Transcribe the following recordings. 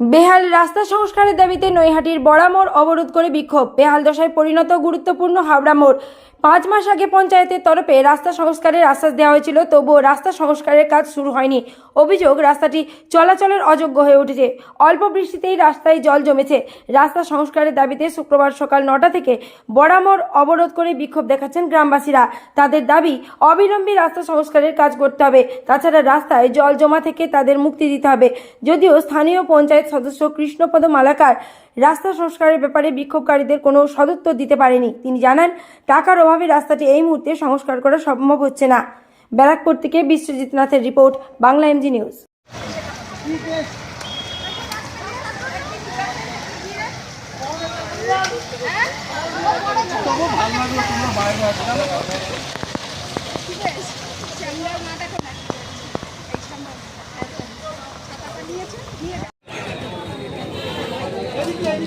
বেহাল রাস্তা সংস্কারের দাবিতে নৈহাটির বড়া বড়ামোড় অবরোধ করে বিক্ষোভ। বেহাল দশায় পরিণত গুরুত্বপূর্ণ হাওড়া মোড়। পাঁচ মাস আগে পঞ্চায়েতের তরফে রাস্তা সংস্কারের আশ্বাস দেওয়া হয়েছিল, তবুও রাস্তা সংস্কারের কাজ শুরু হয়নি। অভিযোগ, রাস্তাটি চলাচলের অযোগ্য হয়ে উঠেছে। অল্প বৃষ্টিতেই রাস্তায় জল জমেছে। রাস্তা সংস্কারের দাবিতে শুক্রবার সকাল নটা থেকে বড়ামোড় অবরোধ করে বিক্ষোভ দেখাচ্ছেন গ্রামবাসীরা। তাদের দাবি, অবিলম্বে রাস্তা সংস্কারের কাজ করতে হবে। তাছাড়া রাস্তায় জল জমা থেকে তাদের মুক্তি দিতে হবে। যদিও স্থানীয় পঞ্চায়েত সদস্য কৃষ্ণপদ মালাকার রাস্তা সংস্কারের ব্যাপারে বিক্ষোভকারীদের কোনো সদুত্তর দিতে পারেনি। তিনি জানান, টাকার অভাবে রাস্তাটি এই মুহূর্তে সংস্কার করা সম্ভব হচ্ছে না। ব্যারাকপুর থেকে বিশ্বজিৎ নাথের রিপোর্ট, বাংলা এমজি নিউজ।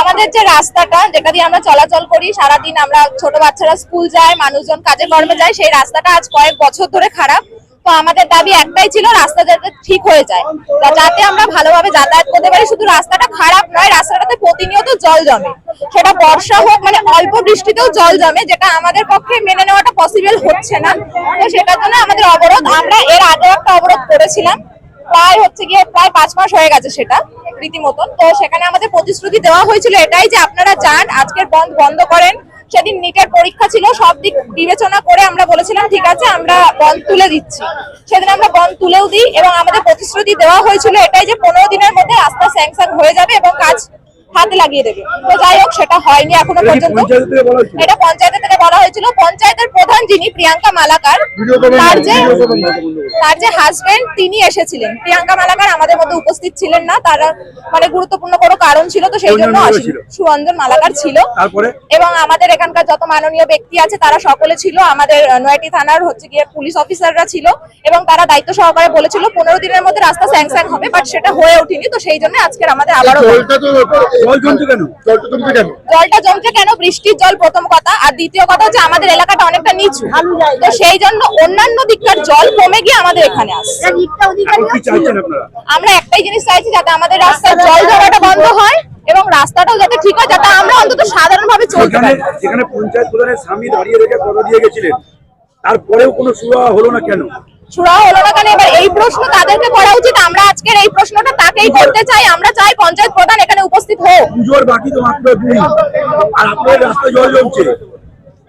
আমাদের যে রাস্তাটা, যেটা দিয়ে আমরা চলাচল করি, সারাদিন আমরা ছোট বাচ্চারা স্কুল যায়, মানুষজন কাজে কর্মে যায়, সেই রাস্তাটা আজ কয়েক বছর ধরে খারাপ। তো আমাদের দাবি একটাই ছিল, রাস্তা যাতে ঠিক হয়ে যায়। যাতে আমরা ভালোভাবে যাতায়াত করতে পারি, শুধু রাস্তাটা খারাপ নয়, রাস্তাটাতে প্রতিনিয়ত জল জমে। সেটা বর্ষা হোক মানে অল্প বৃষ্টিতেও জল জমে, যেটা আমাদের পক্ষে মেনে নেওয়াটা পসিবল হচ্ছে না। তো সেটার জন্য আমাদের অবরোধ, আমরা এর আগেও একটা অবরোধ করেছিলাম। প্রায় হচ্ছে গিয়ে প্রায় পাঁচ মাস হয়ে গেছে সেটা রীতিমতন। তো সেখানে আমাদের প্রতিশ্রুতি দেওয়া হয়েছিল এটাই যে আপনারা যান, আজকের বন্ধ বন্ধ করেন। সেদিন নিটের পরীক্ষা ছিল, সব দিক বিবেচনা করে আমরা বলেছিলাম, ঠিক আছে, আমরা বন্ধ তুলে দিচ্ছি। সেদিন আমরা বন্ধ তুলেও দিই এবং আমাদের প্রতিশ্রুতি দেওয়া হয়েছিল এটাই যে পনেরো দিনের মধ্যে রাস্তা স্যাংশন হয়ে যাবে এবং কাজ হাতে লাগিয়ে দেবে। তো যাই হোক সেটা হয়নি এখনও পর্যন্ত। এটা পঞ্চায়েতের থেকে বলা হয়েছিল। পঞ্চায়েতের প্রধান যিনি প্রিয়াঙ্কা মালাকার তার যে তার যে হাজবেন্ড তিনি এসেছিলেন। প্রিয়াঙ্কা মালাকার আমাদের মধ্যে উপস্থিত ছিলেন না। তারা মানে গুরুত্বপূর্ণ কোনো কারণ ছিল তো সেই জন্য সুরঞ্জন মালাকার ছিল। এবং আমাদের এখানকার যত মাননীয় ব্যক্তি আছে তারা সকলে ছিল। আমাদের নয়টি থানার হচ্ছে গিয়ে পুলিশ অফিসাররা ছিল। এবং তারা দায়িত্ব সহকারে বলেছিল পনেরো দিনের মধ্যে রাস্তা স্যাংশন হবে বাট সেটা হয়ে ওঠেনি। তো সেই জন্য আজকের আমাদের আবারও জল জমছে কেন? জলটা জমছে কেন? জলটা জমছে কেন? বৃষ্টির জল প্রথম কথা। আর দ্বিতীয় কথা হচ্ছে আমাদের এলাকাটা অনেকটা নিচু। তো সেই জন্য অন্যান্য দিককার জল কমে গিয়ে আমাদের এখানে আসছে। আমরা একটাই জিনিস চাইছি যাতে আমাদের রাস্তার জল জমাটা বন্ধ হয় এবং রাস্তাটাও যাতে ঠিক হয় যাতে আমরা অন্তত সাধারণভাবে চলতে যেখানে পারি। যেখানে পঞ্চায়েত প্রধানের স্বামী দাঁড়িয়ে রেখে কথা দিয়ে গেছিলেন তারপরেও কোনো সুরা হলো না কেন? সুরা হলো না কেন এবার এই প্রশ্ন তাদেরকে করা উচিত। আমরা আজকের এই প্রশ্নটা তাকেই করতে চাই। আমরা চাই পঞ্চায়েত প্রধান এখানে উপস্থিত হোক। পুজোর বাকি তো মাত্র দুই আর আপনার রাস্তায় জল জমছে।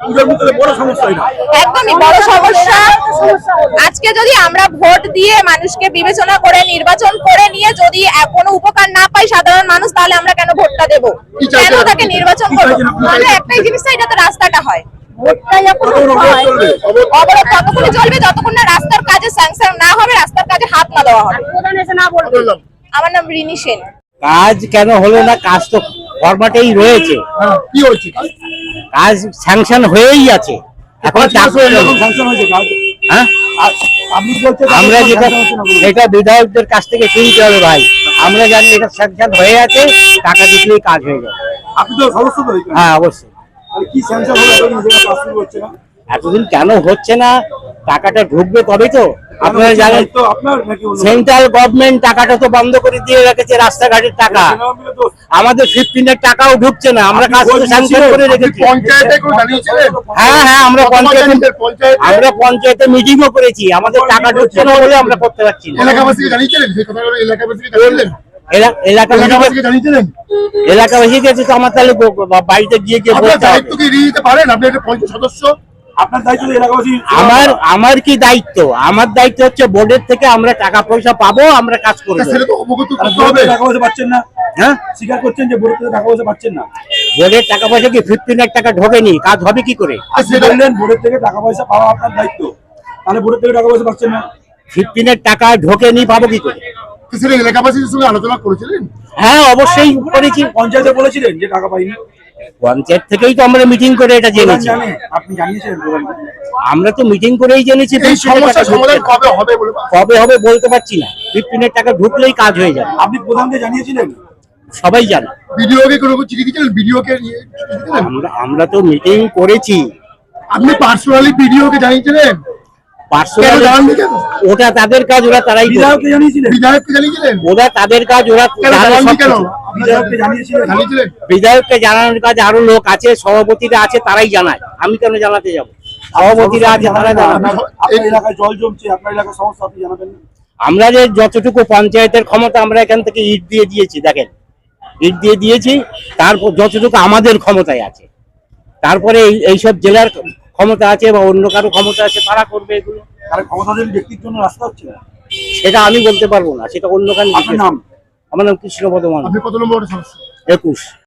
এটা একদমই বড় সমস্যা। আজকে যদি আমরা ভোট দিয়ে মানুষকে বিবেচনা করে নির্বাচন করে নিয়ে যদি কোনো উপকার না পাই সাধারণ মানুষ তাহলে আমরা কেন ভোটটা দেব? কেন তাকে নির্বাচন করব? আমরা একটাই জিনিস চাই যাতে রাস্তাটা হয়। অবরোধ চলবে যতক্ষণ না রাস্তার কাজে স্যাংশন না হবে রাস্তার কাজে হাত না দেওয়া হবে। আমার নাম রিনি সেন। কাজ কেন হলো না? কাজ তো ফরম্যাটেই রয়েছে। হ্যাঁ কি হয়েছে? কাজ স্যাংশন হয়েই আছে। এখন হয়ে? হ্যাঁ আমরা যেটা। এটা বিধায়কদের কাছ থেকে শুনতে হবে ভাই। আমরা জানি এটা স্যাংশন হয়ে আছে টাকা দিলেই কাজ হয়ে যাবে। হ্যাঁ অবশ্যই। এতদিন কেন হচ্ছে না? টাকাটা ঢুকবে তবে তো। আপনারা জানেন কারও? সেন্ট্রাল গভর্নমেন্ট টাকাটা তো বন্ধ করে দিয়ে রেখেছে রাস্তাঘাটের টাকা। আমাদের ফিফটিনের টাকাও ঢুকছে না। আমরা কাজ বলছেন স্যাংশন করে রেখেছি। করে জানিয়েছিলেন হ্যাঁ হ্যাঁ আমরা পঞ্চায়েতে আমরা পঞ্চায়েতে মিটিংও করেছি। আমাদের টাকা ঢুকছে না বলে আমরা করতে পারছি না। এলাকাবাসী গেছে তো আমার তাহলে বাড়িতে গিয়ে গিয়ে বলতে হবে দায়িত্ব কি দিতে পারেন? আপনি একটা পঞ্চায়েত সদস্য। আপনার দায়িত্ব তো এলাকাবাসী আমার আমার কি দায়িত্ব? আমার দায়িত্ব হচ্ছে বোর্ডের থেকে আমরা টাকা পয়সা পাবো আমরা কাজ তা করব। সেটা তো অবগত তারা করতে হবে। এলাকাবাসী পাচ্ছেন না? হ্যাঁ? স্বীকার করছেন যে বোর্ড থেকে টাকা পয়সা পাচ্ছেন না। বোর্ডের টাকা পয়সা কি ফিফটিন লাখ টাকা ঢোকেনি? কাজ হবে কি করে? বোর্ডের থেকে টাকা পয়সা পাওয়া আপনার দায়িত্ব। তাহলে বোর্ডের থেকে টাকা পয়সা পাচ্ছেন না। ফিফটিনের টাকা ঢোকেনি পাবো কি করে? তো সেটা এলাকাবাসীর সঙ্গে আলোচনা করেছিলেন? হ্যাঁ অবশ্যই করেছি পঞ্চায়েতে বলেছিলেন যে টাকা পাইনি? পঞ্চায়েত থেকেই তো আমরা মিটিং করে এটা জেনেছি। আপনি আমরা তো মিটিং করেই জেনেছি এই 15 এর টাকা সমস্যার সমাধান কবে হবে কবে হবে বলতে পারছি না। ফিফটিনের টাকা ঢুকলেই কাজ হয়ে যাবে। আপনি প্রধানকে জানিয়েছিলেন? সবাই জানে। ভিডিওকে কোনো চিঠি দিয়েছিলেন ভিডিওকে আমরা আমরা তো মিটিং করেছি। আপনি পার্সোনালি ভিডিওকে জানিয়েছিলেন পার্সোনাল কেন জানাননি কেন? ওটা তাদের কাজ ওরা তারাই ওরা তাদের কাজ ওরা। বিধায়ককে জানানোর কাজ আরও লোক আছে সভাপতিরা আছে তারাই জানায়। আমি কেন জানাতে যাব? সভাপতিরা আছে তারা জানাবে। আপনার আপনার এলাকায় জল জমছে আপনার এলাকার সমস্যা জানাবেন আমরা যে যতটুকু পঞ্চায়েতের ক্ষমতা আমরা এখান থেকে ইট দিয়ে দিয়েছি দেখেন। ইট দিয়ে দিয়েছি তারপর যতটুকু আমাদের ক্ষমতায় আছে। তারপরে এই এইসব জেলার ক্ষমতা আছে বা অন্য কারও ক্ষমতা আছে তারা করবে এগুলো। ব্যক্তির জন্য রাস্তা হচ্ছে না? সেটা আমি বলতে পারব না সেটা অন্য কারণ নাম? আমার নাম কৃষ্ণ বর্ধমান আপনি কত নম্বর একুশ।